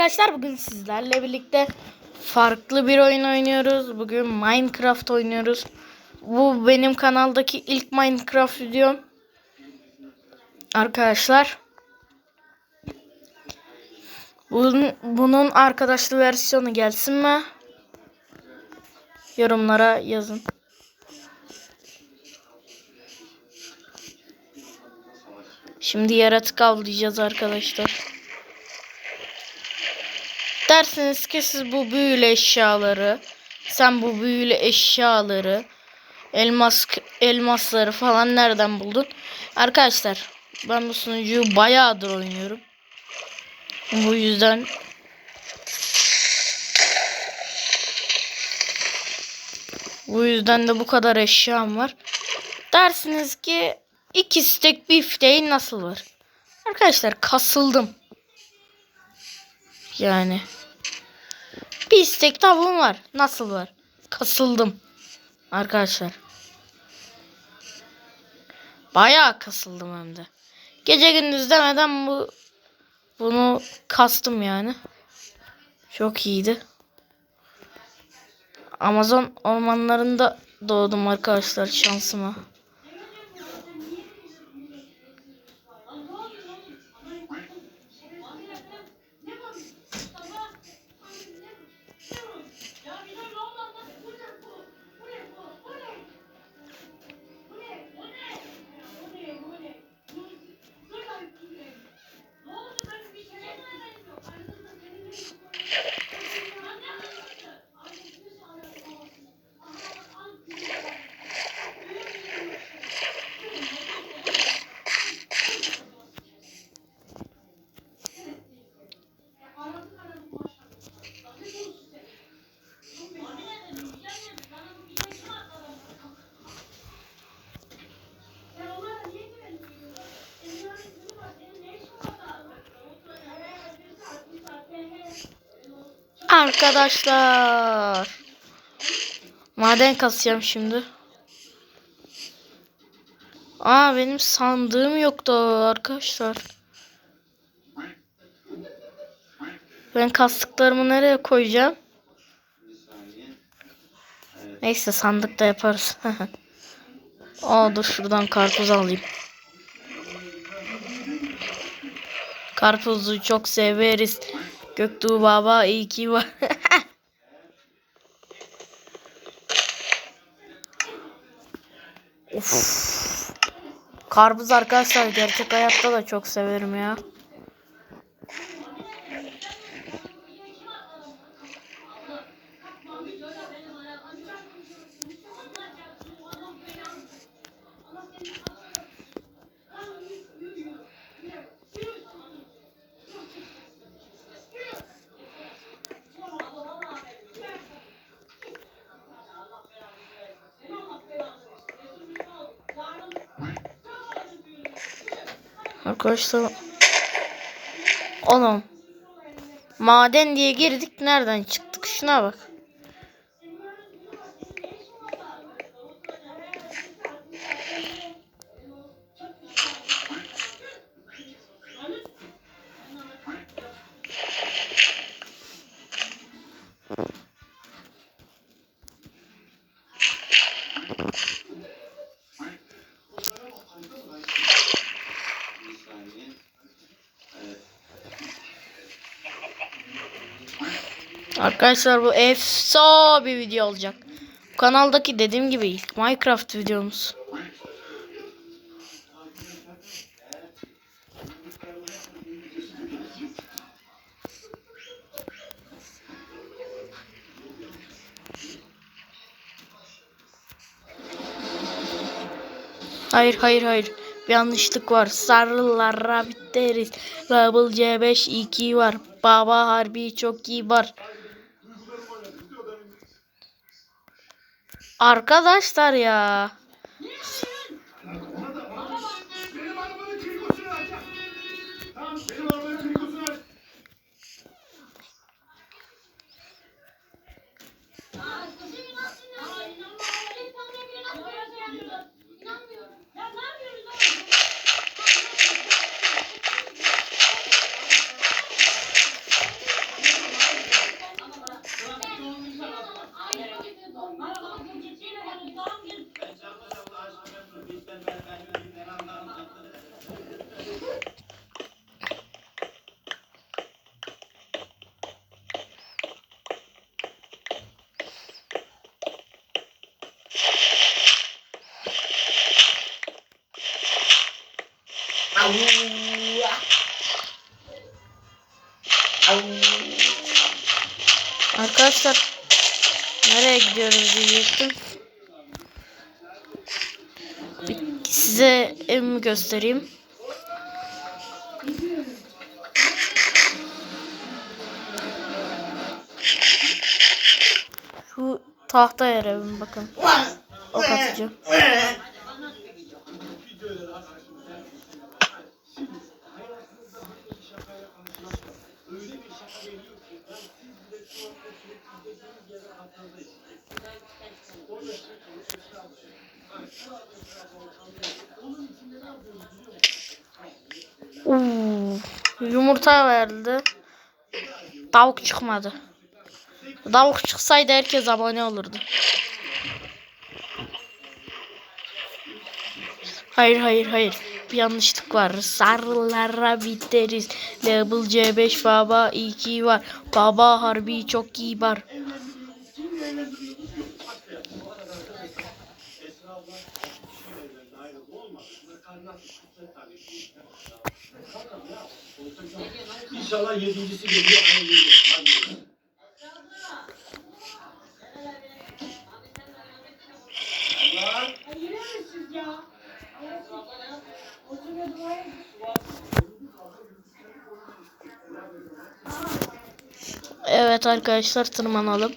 Arkadaşlar bugün sizlerle birlikte farklı bir oyun oynuyoruz. Bugün Minecraft oynuyoruz. Bu benim kanaldaki ilk Minecraft videom. Arkadaşlar. Bunun, bunun arkadaşlı versiyonu gelsin mi? Yorumlara yazın. Şimdi yaratık avlayacağız arkadaşlar. Dersiniz ki siz bu büyülü eşyaları, sen bu büyülü eşyaları, elmas elmasları falan nereden buldun? Arkadaşlar ben bu sunucuyu bayağıdır oynuyorum. Bu yüzden bu yüzden de bu kadar eşyam var. Dersiniz ki iki stek bifteği nasıl var? Arkadaşlar kasıldım. Yani. Bir istek tavuğum var. Nasıl var? Kasıldım. Arkadaşlar. Bayağı kasıldım hem de. Gece gündüz demeden bu bunu kastım yani. Çok iyiydi. Amazon ormanlarında doğdum arkadaşlar şansıma. Arkadaşlar. Maden kasacağım şimdi. Aa benim sandığım yoktu arkadaşlar. Ben kastıklarımı nereye koyacağım? Neyse sandıkta yaparız. Aa dur şuradan karpuz alayım. Karpuzu çok severiz. Göktuğ baba iyi ki var. of. Karpuz arkadaşlar gerçek hayatta da çok severim ya. Arkadaşlar Oğlum Maden diye girdik nereden çıktık? Şuna bak Arkadaşlar bu efsa bir video olacak. Bu kanaldaki dediğim gibi ilk Minecraft videomuz. Hayır hayır hayır. Bir yanlışlık var. Sarılara biteriz. Level C5 2 var. Baba harbi çok iyi var. Arkadaşlar ya. Arkadaşlar nereye gidiyoruz diyecektim. Bir size evimi göstereyim. Şu tahta yer evim bakın. Ok atacağım. Oo, yumurta verdi. Tavuk çıkmadı. Tavuk çıksaydı herkes abone olurdu. Hayır hayır hayır. Bir yanlışlık var. Sarılara biteriz. Level C5 baba iyi ki var. Baba harbi çok iyi var. İnşallah yedincisi geliyor. Aynı geliyor. Evet arkadaşlar tırmanalım.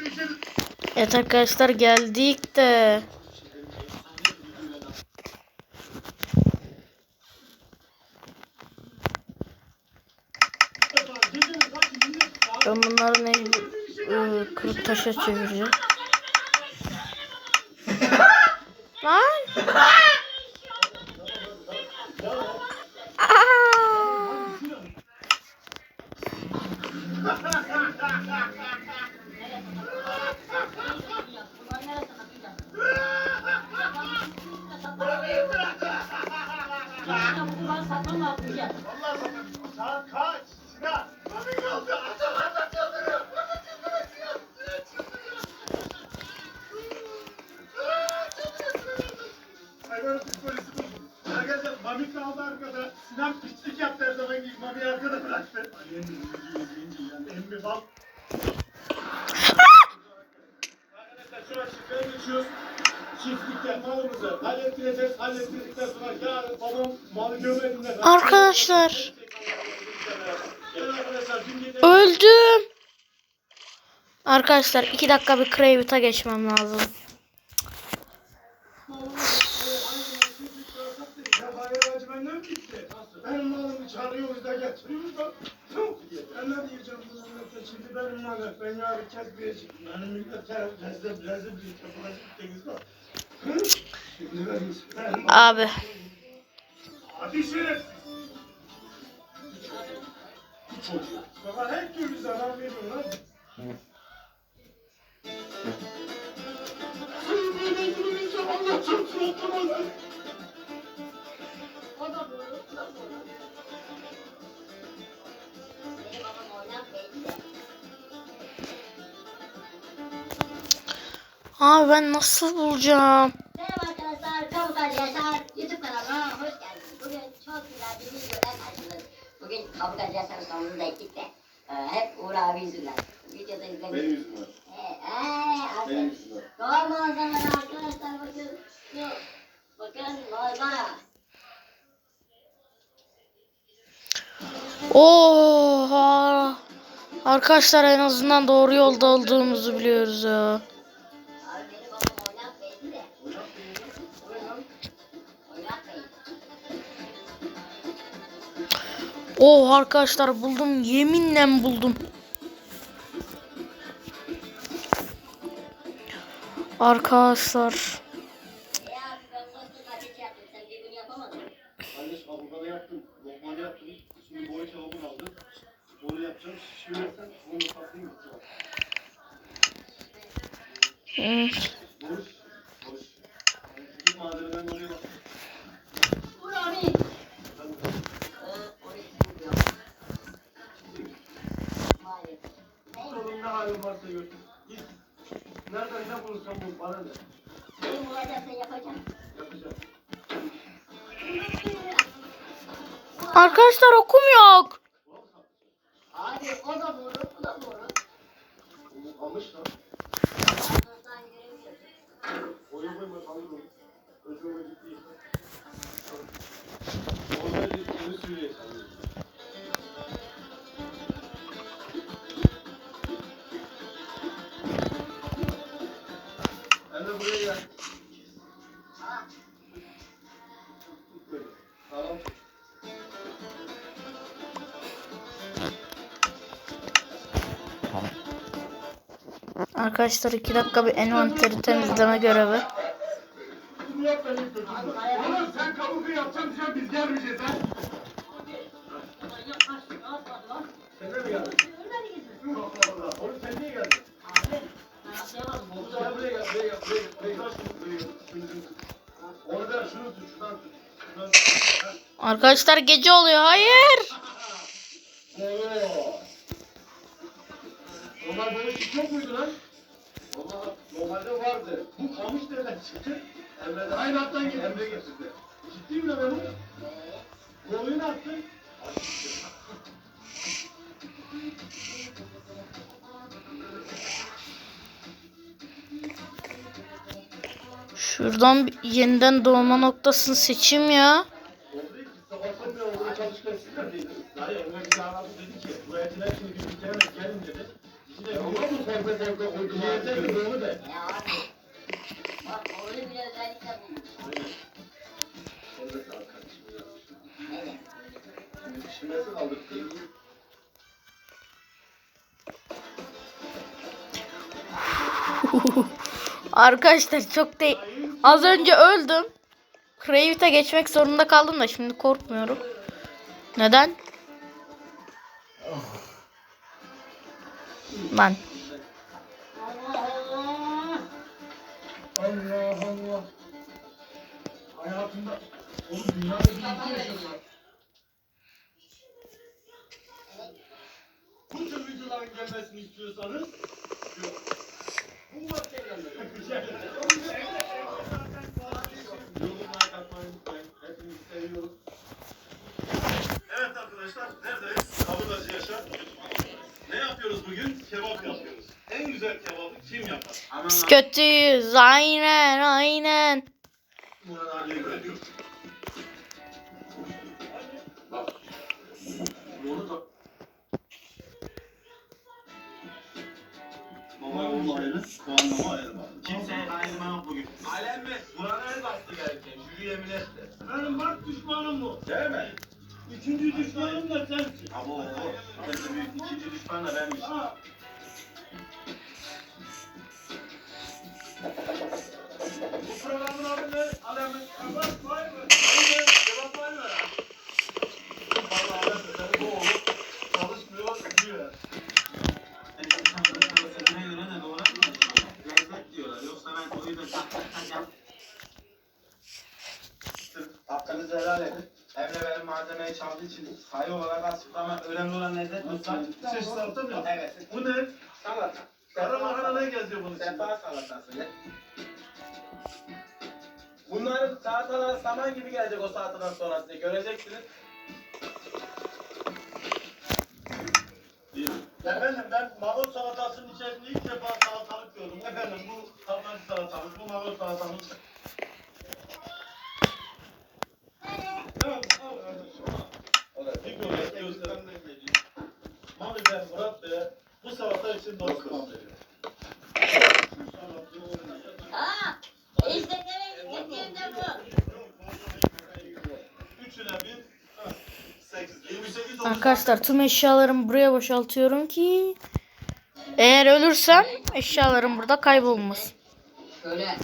Yeri için. Evet arkadaşlar geldik de. Ben bunların en ıı, taşa çevireceğim. Lan! Hayvanat psikolojisi bozuldu. Arkadaşlar Mami kaldı arkada. Sinan pislik yaptı her zaman gibi. Mami arkada bıraktı. Üzücü izleyince yani. Emmi bal. Arkadaşlar şu an şifreye geçiyoruz. Çiftlikte malımızı hallettireceğiz. Hallettirdikten sonra yarın babam malı gömlediğinde... Arkadaşlar öldüm. Arkadaşlar iki dakika bir Cravet'a geçmem lazım. Gitti? Benim malımı çağırıyoruz da getiriyoruz da. Ben ne diyeceğim bu millete şimdi benim malım. Ben yarın kesmeyeceğim. Benim millete rezil rezil bir yapılacak deniz var. Şimdi ben benim. Abi Hadi şeref. Çocuk. Baba her türlü zarar veriyor lan. Senin böyle durmayacağım Allah çarpsın oturmasın. Abi ben nasıl bulacağım? Merhaba arkadaşlar, Kabuk Arkadaşlar YouTube kanalıma hoş geldiniz. Bugün çok güzel bir videoda karşınızdayız. Bugün Kabuk Arkadaşlar sonunda de e, hep Uğur abi yüzünden. Videoda izledik. Benim yüzümden. Ee, ee, Benim aferin. yüzümden. Doğa manzaraları arkadaşlar bakın. Şu, bakın manzara. Oha! Arkadaşlar en azından doğru yolda olduğumuzu biliyoruz ya. Oh arkadaşlar buldum. Yeminle buldum. Arkadaşlar. Bilmiyorum. Maalesef. Neyse. Onun ne hali varsa görsün. Git. Nereden ne bulursan bul bana ne? Benim bulacaksan yapacağım. Yapacağım. Arkadaşlar okum yok. Abi o da doğru, bu da. Onu almış göremiyorum. Oyun koyma gitti. Orada bir Arkadaşlar iki dakika bir envanteri temizleme görevi. Ha. Arkadaşlar gece oluyor. Hayır. Çıktı? Emre'den. Aynı hattan getirdi. Emre getirdi. Ciddi mi lan bu? Konuyu ne attın? Şuradan yeniden doğma noktasını seçeyim ya. Arkadaşlar çok değil. Az önce öldüm. Crave'e geçmek zorunda kaldım da şimdi korkmuyorum. Neden? Lan. Hayatımda oğlum dünyada bir iki yaşadılar. Bu videoların gelmesini istiyorsanız yok. Bu madde gelmedi. Yorumlar unutmayın. Hepinizi seviyoruz. Evet arkadaşlar neredeyiz? Kaburgacı Yaşar. Ne yapıyoruz bugün? Kebap yapıyoruz. En güzel kebabı kim yapar? Biz kötüyüz. Aynen aynen. Murat abiye Oğul ayrı, puanlama ayrı. Kimseye ayrılma yok bugün. Alem mi? Buranın el bastı gelirken. Jüri yemin etti. Benim bak düşmanım bu. Değil mi? Üçüncü düşmanım da sensin. Abo o. Kendi büyük ikinci düşman da benmiş. Bu programın adı ne? Alemin. Var mı? Salata mı? Evet. Bu ne? Salata. Kara makarna geziyor bunun içinde? Sefa salatası. ne? Bunların salatalar saman gibi gelecek o saateden sonra size göreceksiniz. Efendim ben marul salatasının içerisinde ilk defa salatalık gördüm. Efendim bu tablacı salatamız, bu marul salatamız. Evet, al kardeşim, al. O da Bir göre gösterimden geliyor. Mami ben Murat Bey'e bu salata için. İşte bu. Üçüne bir. Sekiz. Oldu. Arkadaşlar tüm eşyalarımı buraya boşaltıyorum ki eğer ölürsem eşyalarım burada kaybolmaz. Şöyle.